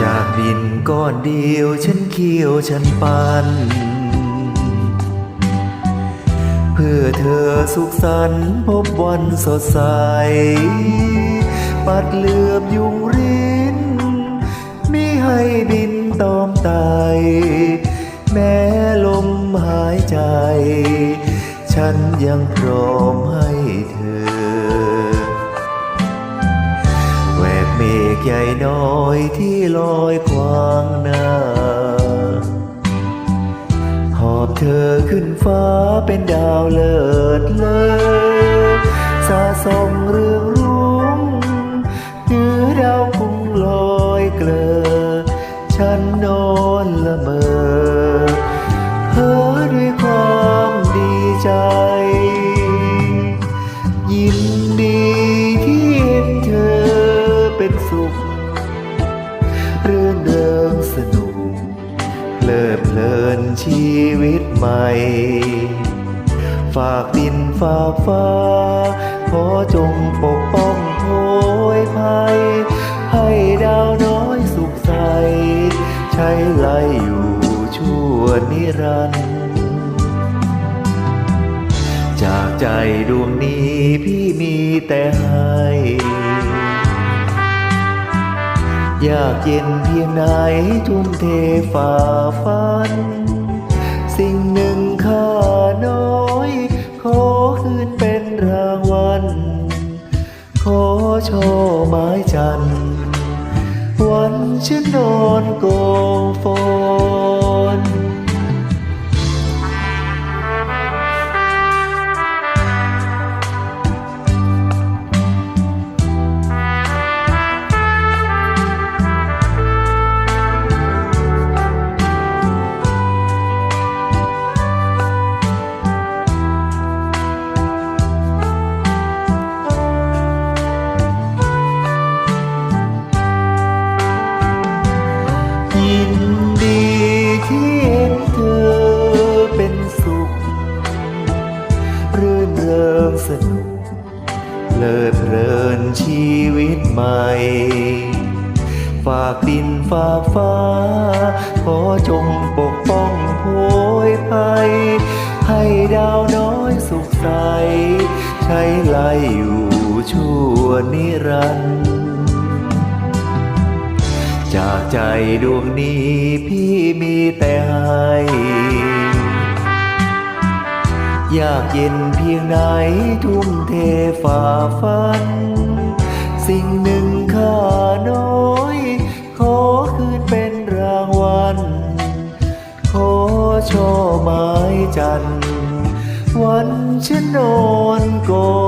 จากดินก้อนเดียว ฉันเคี่ยวฉันปันเพื่อเธอสุขสันต์พบวันสดใส ปัดเหลือบยุงรินมิให้บินตอมไตแม้ลมหายใจ ฉันยังพร้อมให้ กใหญ่น้อยที่ลอยขวางหน้า หอบเธอขึ้นฟ้าเป็นดาวเลิศเลอสาสมเรื่องรุ้งเหนือดาวคงลอยเกลอฉันนอนละเมอ เป็นสุข เรื่องเดิมสนุกเพลิดเพลินชีวิตใหม่ ฝากดินฝากฟ้า ขอจงปกป้องโพยภัย ให้ดาวน้อยสุขใส ใช้ไล่อยู่ชั่วนิรันดร์จากใจดวงนี้พี่มีแต่ให้ ยากเย็นเพียงไหนทุ่มเทฝ่าฟัน สิ่งหนึ่งค่าน้อย ขอคืนเป็นรางวัล ขอช่อไม้จันทร์วันฉันนอนกองฟอ ลิดเพลินชีวิตใหม่ ฝากดินฝากฟ้า ขอจงปกป้องโพยภัย ให้ดาวน้อยสุขใส ใช้ไล่อยู่ชั่วนิรันดร์จากใจดวงนี้พี่มีแต่ให้ ยากเย็นเพียงไหนทุ่มเทฝ่าฟัน สิ่งหนึ่งค่าน้อย ขอคืนเป็นรางวัล ขอช่อไม้จันทร์วันฉันนอนกอ